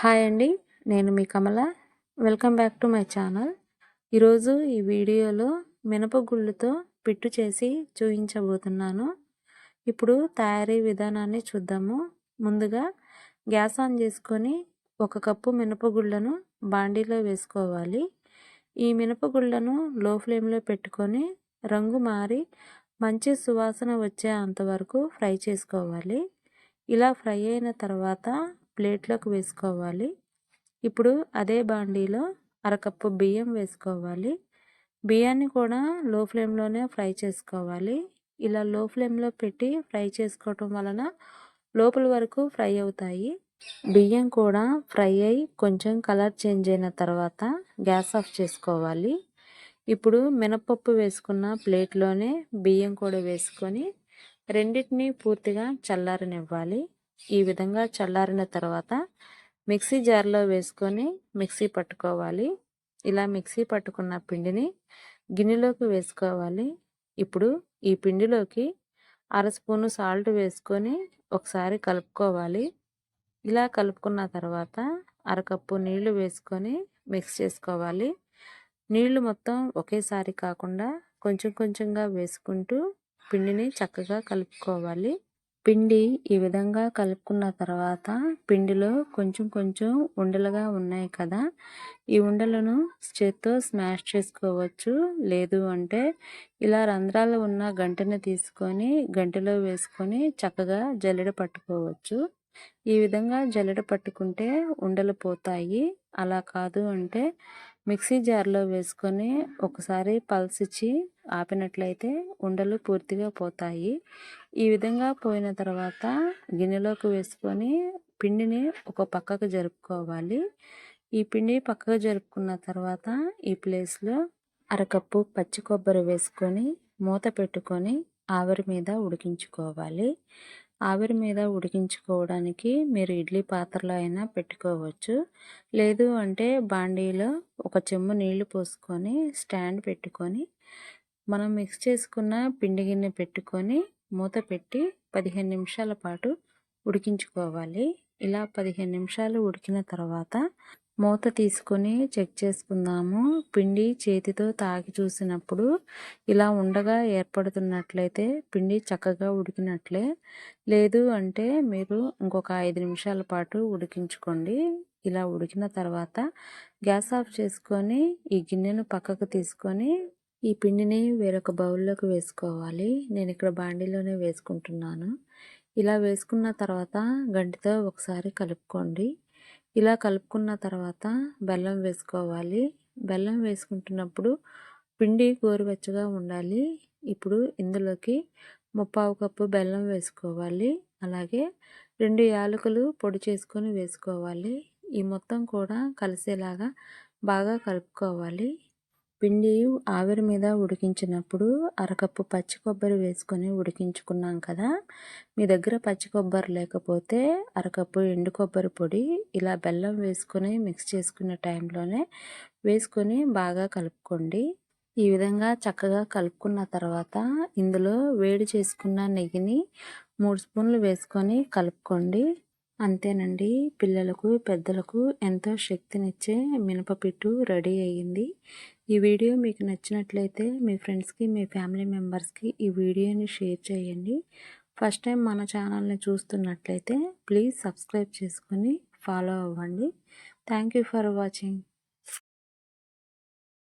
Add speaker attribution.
Speaker 1: Hi అండి నేను మీ Kamala. Welcome back to my channel. ఈరోజు ఈ వీడియోలో మినపగుళ్ళుతో పిట్టు చేసి చూపించబోతున్నాను ఇప్పుడు తయారీ విధానాన్ని చూద్దాము. ముందుగా గ్యాస్ ఆన్ చేసుకొని ఒక కప్పు మినపగుళ్ళను బాండీలో వేసుకోవాలి. ఈ మినపగుళ్ళను లో ఫ్లేమ్లో పెట్టుకొని రంగు మారి మంచి సువాసన వచ్చే అంతవరకు ఫ్రై చేసుకోవాలి. ఇలా ఫ్రై అయిన తర్వాత ప్లేట్లోకి వేసుకోవాలి. ఇప్పుడు అదే బాండీలో అరకప్పు బియ్యం వేసుకోవాలి. బియ్యాన్ని కూడా లో ఫ్లేమ్లోనే ఫ్రై చేసుకోవాలి. ఇలా లో ఫ్లేమ్లో పెట్టి ఫ్రై చేసుకోవటం వలన లోపల వరకు ఫ్రై అవుతాయి. బియ్యం కూడా ఫ్రై అయి కొంచెం కలర్ చేంజ్ అయిన తర్వాత గ్యాస్ ఆఫ్ చేసుకోవాలి. ఇప్పుడు మినపప్పు వేసుకున్న ప్లేట్లోనే బియ్యం కూడా వేసుకొని రెండింటినీ పూర్తిగా చల్లారనివ్వాలి. ఈ విధంగా చల్లారిన తర్వాత మిక్సీ జార్లో వేసుకొని మిక్సీ పట్టుకోవాలి. ఇలా మిక్సీ పట్టుకున్న పిండిని గిన్నెలోకి వేసుకోవాలి. ఇప్పుడు ఈ పిండిలోకి అర స్పూను సాల్ట్ వేసుకొని ఒకసారి కలుపుకోవాలి. ఇలా కలుపుకున్న తర్వాత అరకప్పు నీళ్ళు వేసుకొని మిక్స్ చేసుకోవాలి. నీళ్ళు మొత్తం ఒకేసారి కాకుండా కొంచెం కొంచెంగా వేసుకుంటూ పిండిని చక్కగా కలుపుకోవాలి. పిండి ఈ విధంగా కలుపుకున్న తర్వాత పిండిలో కొంచెం కొంచెం ఉండలుగా ఉన్నాయి కదా ఈ ఉండలను చేత్తో స్మాష్ చేసుకోవచ్చు. లేదు అంటే ఇలా రంధ్రాలు ఉన్న గంటను తీసుకొని గంటలో వేసుకొని చక్కగా జల్లెడ పట్టుకోవచ్చు. ఈ విధంగా జల్లెడ పట్టుకుంటే ఉండలు పోతాయి. అలా కాదు అంటే మిక్సీ జార్లో వేసుకొని ఒకసారి పల్సిచ్చి ఆపినట్లయితే ఉండలు పూర్తిగా పోతాయి. ఈ విధంగా పోయిన తర్వాత గిన్నెలోకి వేసుకొని పిండిని ఒక పక్కకు జరుపుకోవాలి. ఈ పిండి పక్కకు జరుపుకున్న తర్వాత ఈ ప్లేస్లో అరకప్పు పచ్చి కొబ్బరి వేసుకొని మూత పెట్టుకొని ఆవిరి మీద ఉడికించుకోవాలి. ఆవిరి మీద ఉడికించుకోవడానికి మీరు ఇడ్లీ పాత్రలో అయినా పెట్టుకోవచ్చు. లేదు అంటే బాండీలో ఒక చెమ్ము నీళ్ళు పోసుకొని స్టాండ్ పెట్టుకొని మనం మిక్స్ చేసుకున్న పిండి గిన్నె పెట్టుకొని మూత పెట్టి పదిహేను నిమిషాల పాటు ఉడికించుకోవాలి. ఇలా పదిహేను నిమిషాలు ఉడికిన తర్వాత మూత తీసుకొని చెక్ చేసుకుందాము. పిండి చేతితో తాకి చూసినప్పుడు ఇలా ఉండగా ఏర్పడుతున్నట్లయితే పిండి చక్కగా ఉడికినట్లే. లేదు అంటే మీరు ఇంకొక ఐదు నిమిషాల పాటు ఉడికించుకోండి. ఇలా ఉడికిన తర్వాత గ్యాస్ ఆఫ్ చేసుకొని ఈ గిన్నెను పక్కకు తీసుకొని ఈ పిండిని వేరొక బౌల్లోకి వేసుకోవాలి. నేను ఇక్కడ బాండీలోనే వేసుకుంటున్నాను. ఇలా వేసుకున్న తర్వాత గంటితో ఒకసారి కలుపుకోండి. ఇలా కలుపుకున్న తర్వాత బెల్లం వేసుకోవాలి. బెల్లం వేసుకుంటున్నప్పుడు పిండి గోరువెచ్చగా ఉండాలి. ఇప్పుడు ఇందులోకి ముప్పావు కప్పు బెల్లం వేసుకోవాలి. అలాగే రెండు యాలకులు పొడి చేసుకొని వేసుకోవాలి. ఈ మొత్తం కూడా కలిసేలాగా బాగా కలుపుకోవాలి. పిండి ఆవిరి మీద ఉడికించినప్పుడు అరకప్పు పచ్చి కొబ్బరి వేసుకొని ఉడికించుకున్నాం కదా. మీ దగ్గర పచ్చి కొబ్బరి లేకపోతే అరకప్పు ఎండు కొబ్బరి పొడి ఇలా బెల్లం వేసుకొని మిక్స్ చేసుకునే టైంలోనే వేసుకొని బాగా కలుపుకోండి. ఈ విధంగా చక్కగా కలుపుకున్న తర్వాత ఇందులో వేడి చేసుకున్న నెయ్యిని మూడు స్పూన్లు వేసుకొని కలుపుకోండి. అంతేనండి పిల్లలకు పెద్దలకు ఎంతో శక్తినిచ్చే మినపపిట్టు రెడీ అయ్యింది. ఈ వీడియో మీకు నచ్చినట్లయితే మీ ఫ్రెండ్స్కి మీ ఫ్యామిలీ మెంబర్స్కి ఈ వీడియోని షేర్ చేయండి. ఫస్ట్ టైం మన ఛానల్ని చూస్తున్నట్లయితే ప్లీజ్ సబ్స్క్రైబ్ చేసుకొని ఫాలో అవ్వండి. Thank for watching.